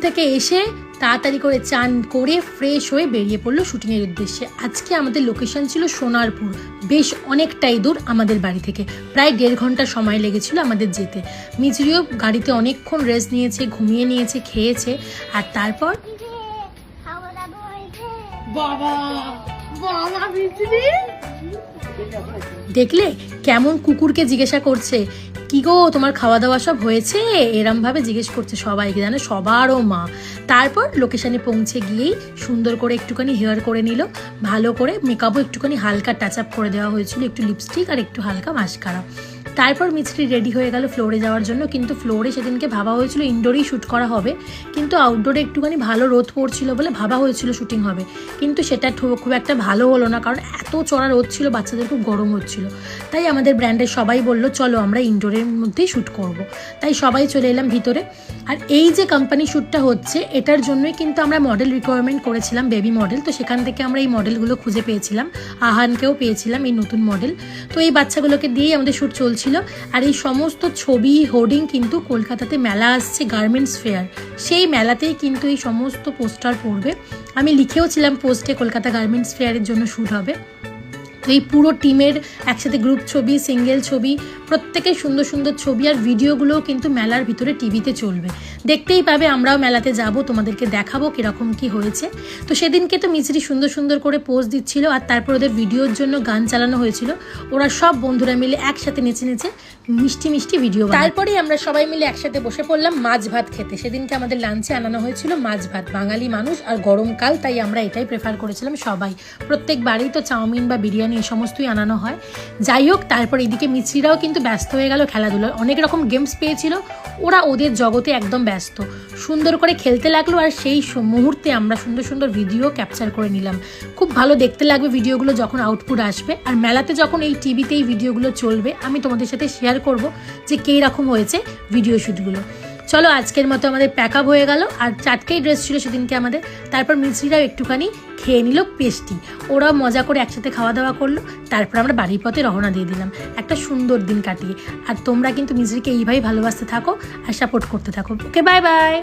থেকে এসে তাড়াতাড়ি করে চান করে ফ্রেশ হয়ে বেরিয়ে পড়ল শুটিংয়ের উদ্দেশ্যে। আজকে আমাদের লোকেশন ছিল সোনারপুর। বেশ অনেকটাই দূর আমাদের বাড়ি থেকে। প্রায় দেড় ঘণ্টা সময় লেগেছিল আমাদের যেতে। মিজরিও গাড়িতে অনেকক্ষণ রেস্ট নিয়েছে ঘুমিয়ে নিয়েছে খেয়েছে। আর তারপর? বাবা বাবা দেখলে কেমন কুকুরকে জিজ্ঞাসা করছে। কি গো, তোমার খাওয়া দাওয়া সব হয়েছে? এরম ভাবে জিজ্ঞেস করছে সবাইকে, জানে, সবারও মা। তারপর লোকেশানে পৌঁছে গিয়েই সুন্দর করে একটুখানি হেয়ার করে নিল, ভালো করে মেকআপও একটুখানি হালকা টাচ আপ করে দেওয়া হয়েছিল, একটু লিপস্টিক আর একটু হালকা মাস্কারা তারপর মিস্ত্রি রেডি হয়ে গেল ফ্লোরে যাওয়ার জন্য। কিন্তু ফ্লোরে সেদিনকে ভাবা হয়েছিল ইনডোরেই শ্যুট করা হবে। কিন্তু আউটডোরে একটুখানি ভালো রোদ পড়ছিল বলে ভাবা হয়েছিল শুটিং হবে। কিন্তু সেটা খুব একটা ভালো হলো না, কারণ এত চড়া রোদ ছিল, বাচ্চাদের খুব গরম হচ্ছিল। তাই আমাদের ব্র্যান্ডের সবাই বলল, চলো আমরা ইনডোরের মধ্যেই শ্যুট করব। তাই সবাই চলে এলাম ভিতরে। আর এই যে কোম্পানি শ্যুটটা হচ্ছে, এটার জন্যই কিন্তু আমরা মডেল রিকোয়ারমেন্ট করেছিলাম বেবি মডেল তো সেখান থেকে আমরা এই মডেলগুলো খুঁজে পেয়েছিলাম। আহানকেও পেয়েছিলাম এই নতুন মডেল তো এই বাচ্চাগুলোকে দিয়েই আমাদের শ্যুট চলছিল। আর এই সমস্ত ছবি, হোর্ডিং কিন্তু কলকাতাতে মেলা আসছে, গার্মেন্টস ফেয়ার। সেই মেলাতেই কিন্তু এই সমস্ত পোস্টার পড়বে। আমি লিখেও ছিলাম পোস্টে কলকাতা গার্মেন্টস ফেয়ারের জন্য শ্যুট হবে। তো এই পুরো টিমের একসাথে গ্রুপ ছবি সিঙ্গেল ছবি প্রত্যেকের সুন্দর সুন্দর ছবি আর ভিডিওগুলোও কিন্তু মেলার ভিতরে টিভিতে চলবে। দেখতেই পাবে আমরাও মেলাতে যাব, তোমাদেরকে দেখাবো কীরকম কি হয়েছে। তো সেদিনকে তো মিছরি সুন্দর সুন্দর করে পোজ দিচ্ছিল আর তারপর ওদের ভিডিওর জন্য গান চালানো হয়েছিল। ওরা সব বন্ধুরা মিলে একসাথে নেচে নেচে মিষ্টি মিষ্টি ভিডিও তারপরেই আমরা সবাই মিলে একসাথে বসে পড়লাম মাছ ভাত খেতে। সেদিনকে আমাদের লাঞ্চে আনানো হয়েছিল মাছ ভাত। বাঙালি মানুষ আর গরমকাল, তাই আমরা এটাই প্রেফার করেছিলাম সবাই। প্রত্যেক বাড়ি তো চাউমিন বা বিরিয়ানি এই সমস্তই আনানো হয়। যাই হোক, তারপর এদিকে মিছরিরাও কিন্তু ব্যস্ত হয়ে গেল খেলাধুলায় অনেক রকম গেমস পেয়েছিল। ওরা ওদের জগতে একদম ব্যস্ত। সুন্দর করে খেলতে লাগল আর সেই মুহূর্তে আমরা সুন্দর সুন্দর ভিডিও ক্যাপচার করে নিলাম। খুব ভালো দেখতে লাগবে ভিডিওগুলো যখন আউটপুট আসবে। আর মেলাতে যখন এই টিভিতে এই ভিডিওগুলো চলবে, আমি তোমাদের সাথে শেয়ার করব যে কী রকম হয়েছে ভিডিও শ্যুটগুলো চলো আজকের মতো আমাদের প্যাক আপ হয়ে গেল। আর চাটকেই ড্রেস ছিল সেদিনকে আমাদের। তারপর মিস্ত্রিরাও একটুখানি খেয়ে নিল পেস্টি। ওরাও মজা করে একসাথে খাওয়া দাওয়া করল। তারপর আমরা বাড়ির পথে রওনা দিয়ে দিলাম। একটা সুন্দর দিন কাটিয়ে। আর তোমরা কিন্তু মিস্ত্রিকে এইভাবেই ভালোবাসতে থাকো আর সাপোর্ট করতে থাকো। Okay bye bye